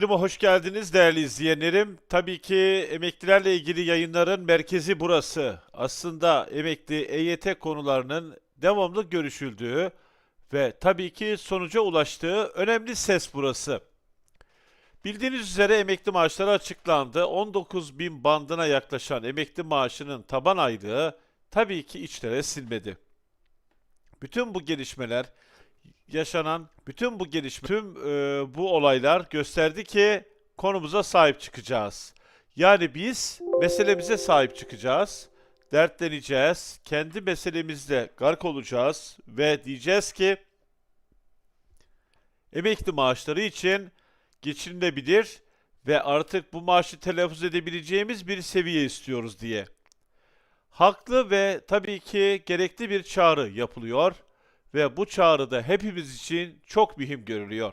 Kanalıma hoş geldiniz değerli izleyenlerim. Tabii ki emeklilerle ilgili yayınların merkezi burası. Aslında emekli EYT konularının devamlı görüşüldüğü ve tabii ki sonuca ulaştığı önemli ses burası. Bildiğiniz üzere emekli maaşları açıklandı. 19 bin bandına yaklaşan emekli maaşının taban aylığı tabii ki içlere silmedi. Bütün bu gelişmeler yaşanan bütün bu gelişme, tüm e, bu olaylar gösterdi ki konumuza sahip çıkacağız. Yani biz meselemize sahip çıkacağız, dertleneceğiz, kendi meselemizle gark olacağız ve diyeceğiz ki emekli maaşları için geçinilebilir ve artık bu maaşı telaffuz edebileceğimiz bir seviye istiyoruz diye. Haklı ve tabii ki gerekli bir çağrı yapılıyor ve bu çağrı da hepimiz için çok mühim görülüyor.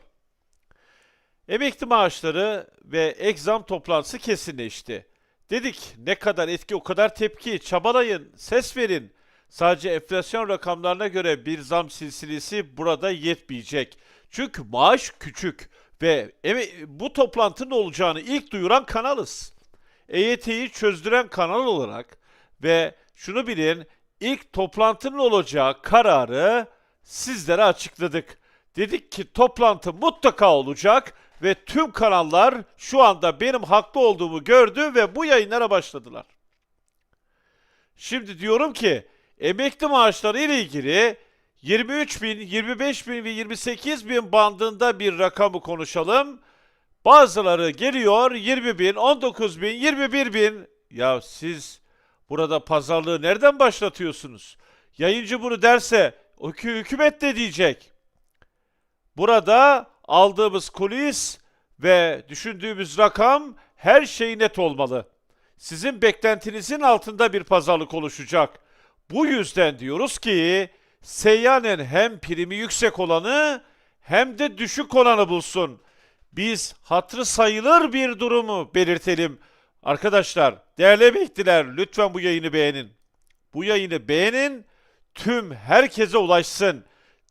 Emekli maaşları ve ek zam toplantısı kesinleşti. Dedik ne kadar etki o kadar tepki, çabalayın, ses verin. Sadece enflasyon rakamlarına göre bir zam silsilesi burada yetmeyecek. Çünkü maaş küçük ve bu toplantının olacağını ilk duyuran kanalız. EYT'yi çözdüren kanal olarak ve şunu bilin ilk toplantının olacağı kararı sizlere açıkladık. Dedik ki toplantı mutlaka olacak ve tüm kanallar şu anda benim haklı olduğumu gördü ve bu yayınlara başladılar. Şimdi diyorum ki emekli maaşları ile ilgili 23 bin, 25 bin ve 28 bin bandında bir rakamı konuşalım. Bazıları geliyor 20 bin, 19 bin, 21 bin. Ya siz burada pazarlığı nereden başlatıyorsunuz? Yayıncı bunu derse hükümet de diyecek. Burada aldığımız kulis ve düşündüğümüz rakam her şey net olmalı. Sizin beklentinizin altında bir pazarlık oluşacak. Bu yüzden diyoruz ki seyyanen hem primi yüksek olanı hem de düşük olanı bulsun. Biz hatırı sayılır bir durumu belirtelim. Arkadaşlar, değerli emekliler lütfen bu yayını beğenin. Bu yayını beğenin, tüm herkese ulaşsın.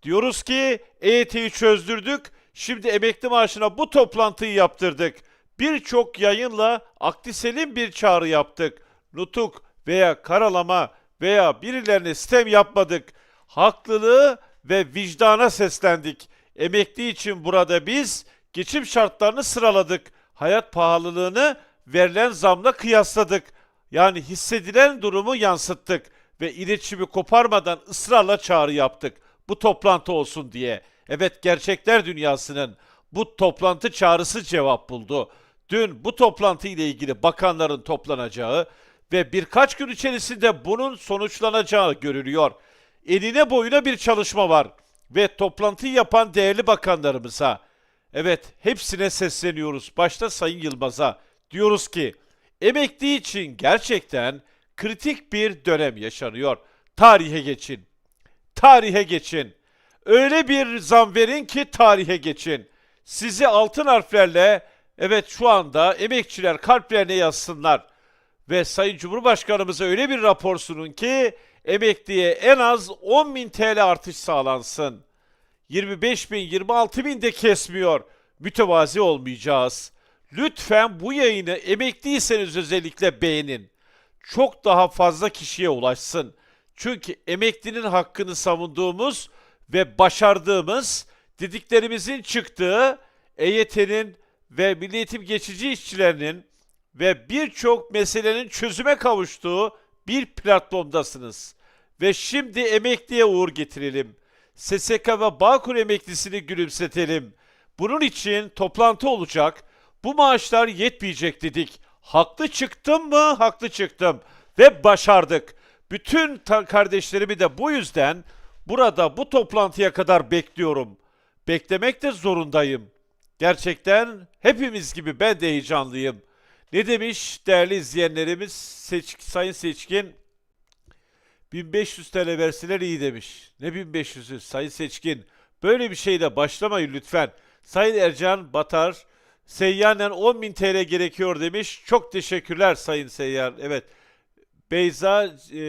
Diyoruz ki EYT'yi çözdürdük, şimdi emekli maaşına bu toplantıyı yaptırdık. Birçok yayınla akli selim bir çağrı yaptık. Nutuk veya karalama veya birilerine sistem yapmadık. Haklılığı ve vicdana seslendik. Emekli için burada biz geçim şartlarını sıraladık. Hayat pahalılığını verilen zamla kıyasladık. Yani hissedilen durumu yansıttık ve iletişimi koparmadan ısrarla çağrı yaptık. Bu toplantı olsun diye. Evet gerçekler dünyasının bu toplantı çağrısı cevap buldu. Dün bu toplantı ile ilgili bakanların toplanacağı ve birkaç gün içerisinde bunun sonuçlanacağı görülüyor. Eline boyuna bir çalışma var ve toplantıyı yapan değerli bakanlarımıza, evet hepsine sesleniyoruz. Başta Sayın Yılmaz'a diyoruz ki emekli için gerçekten kritik bir dönem yaşanıyor. Tarihe geçin. Tarihe geçin. Öyle bir zam verin ki tarihe geçin. Sizi altın harflerle evet şu anda emekçiler kalplerine yazsınlar. Ve Sayın Cumhurbaşkanımıza öyle bir rapor sunun ki emekliye en az 10 bin TL artış sağlansın. 25 bin, 26 bin de kesmiyor. Mütevazi olmayacağız. Lütfen bu yayını emekliyseniz özellikle beğenin. Çok daha fazla kişiye ulaşsın. Çünkü emeklinin hakkını savunduğumuz ve başardığımız dediklerimizin çıktığı EYT'nin ve Milli Eğitim geçici işçilerinin ve birçok meselenin çözüme kavuştuğu bir platformdasınız. Ve şimdi emekliye uğur getirelim. SSK ve Bağkur emeklisini gülümsetelim. Bunun için toplantı olacak. Bu maaşlar yetmeyecek dedik. Haklı çıktım mı? Haklı çıktım. Ve başardık. Bütün kardeşlerimi de bu yüzden burada bu toplantıya kadar bekliyorum. Beklemek de zorundayım. Gerçekten hepimiz gibi ben de heyecanlıyım. Ne demiş değerli izleyenlerimiz Seç- Sayın Seçkin? 1500 TL verseler iyi demiş. Ne 1500'ü Sayın Seçkin? Böyle bir şeyle başlamayın lütfen. Sayın Ercan Batar, Seyyanen 10.000 TL gerekiyor demiş. Çok teşekkürler Sayın Seyyar. Evet. Beyza e,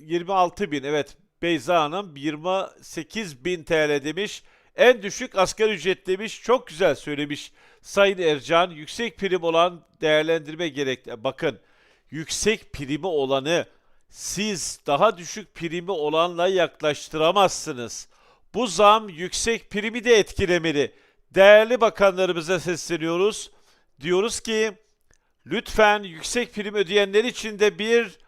26 bin. Evet. Beyza Hanım 28 bin TL demiş. En düşük asgari ücret demiş. Çok güzel söylemiş Sayın Ercan. Yüksek prim olan değerlendirme gerek. Bakın yüksek primi olanı siz daha düşük primi olanla yaklaştıramazsınız. Bu zam yüksek primi de etkilemeli. Değerli bakanlarımıza sesleniyoruz. Diyoruz ki lütfen yüksek prim ödeyenler için de bir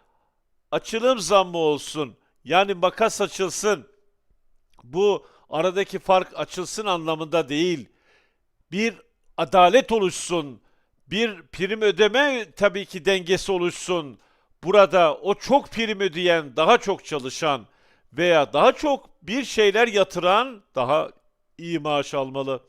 açılım zammı olsun. Yani makas açılsın. Bu aradaki fark açılsın anlamında değil. Bir adalet oluşsun. Bir prim ödeme tabii ki dengesi oluşsun. Burada o çok prim ödeyen, daha çok çalışan veya daha çok bir şeyler yatıran daha iyi maaş almalı.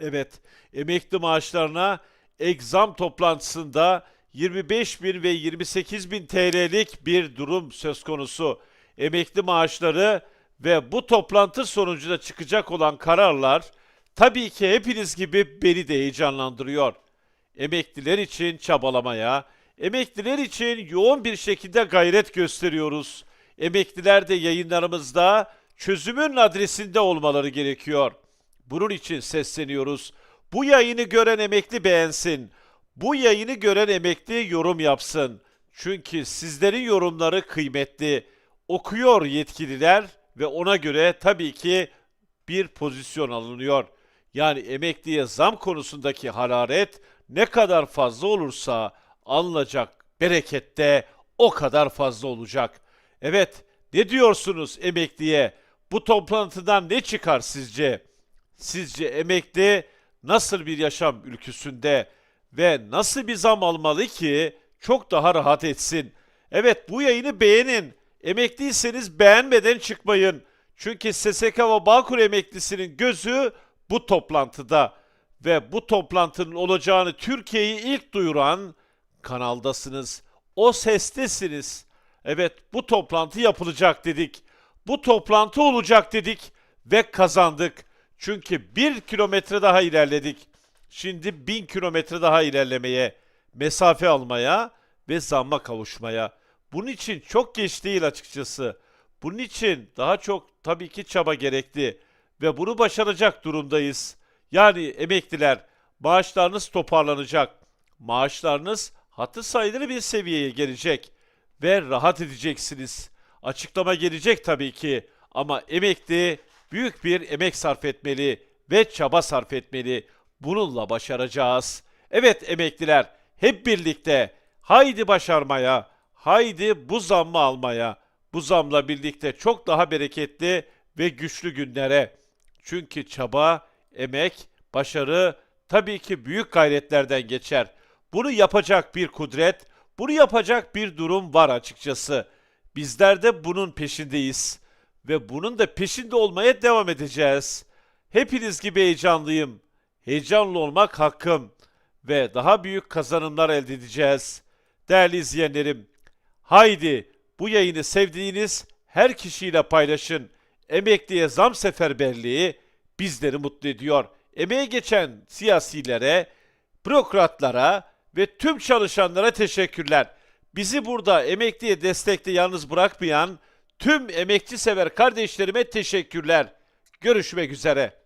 Evet, emekli maaşlarına egzam toplantısında 25 bin ve 28 bin TL'lik bir durum söz konusu. Emekli maaşları ve bu toplantı sonucunda çıkacak olan kararlar tabii ki hepiniz gibi beni de heyecanlandırıyor. Emekliler için çabalamaya, emekliler için yoğun bir şekilde gayret gösteriyoruz. Emekliler de yayınlarımızda çözümün adresinde olmaları gerekiyor. Bunun için sesleniyoruz. Bu yayını gören emekli beğensin. Bu yayını gören emekli yorum yapsın. Çünkü sizlerin yorumları kıymetli. Okuyor yetkililer ve ona göre tabii ki bir pozisyon alınıyor. Yani emekliye zam konusundaki hararet ne kadar fazla olursa alınacak bereket de o kadar fazla olacak. Evet, ne diyorsunuz emekliye? Bu toplantıdan ne çıkar sizce? Sizce emekli nasıl bir yaşam ülküsünde ve nasıl bir zam almalı ki çok daha rahat etsin? Evet bu yayını beğenin. Emekliyseniz beğenmeden çıkmayın. Çünkü SSK ve Bağkur emeklisinin gözü bu toplantıda ve bu toplantının olacağını Türkiye'yi ilk duyuran kanaldasınız. O sestesiniz. Evet bu toplantı yapılacak dedik. Bu toplantı olacak dedik ve kazandık. Çünkü bir kilometre daha ilerledik. Şimdi bin kilometre daha ilerlemeye, mesafe almaya ve zamma kavuşmaya. Bunun için çok geç değil açıkçası. Bunun için daha çok tabii ki çaba gerekli ve bunu başaracak durumdayız. Yani emekliler maaşlarınız toparlanacak. Maaşlarınız hatı sayılı bir seviyeye gelecek ve rahat edeceksiniz. Açıklama gelecek tabii ki ama emekli büyük bir emek sarf etmeli ve çaba sarf etmeli. Bununla başaracağız. Evet emekliler hep birlikte haydi başarmaya, haydi bu zammı almaya. Bu zamla birlikte çok daha bereketli ve güçlü günlere. Çünkü çaba, emek, başarı tabii ki büyük gayretlerden geçer. Bunu yapacak bir kudret, bunu yapacak bir durum var açıkçası. Bizler de bunun peşindeyiz ve bunun da peşinde olmaya devam edeceğiz. Hepiniz gibi heyecanlıyım. Heyecanlı olmak hakkım ve daha büyük kazanımlar elde edeceğiz. Değerli izleyenlerim, haydi bu yayını sevdiğiniz her kişiyle paylaşın. Emekliye zam seferberliği bizleri mutlu ediyor. Emeğe geçen siyasilere, bürokratlara ve tüm çalışanlara teşekkürler. Bizi burada emekliye destekte yalnız bırakmayan tüm emekçi sever kardeşlerime teşekkürler. Görüşmek üzere.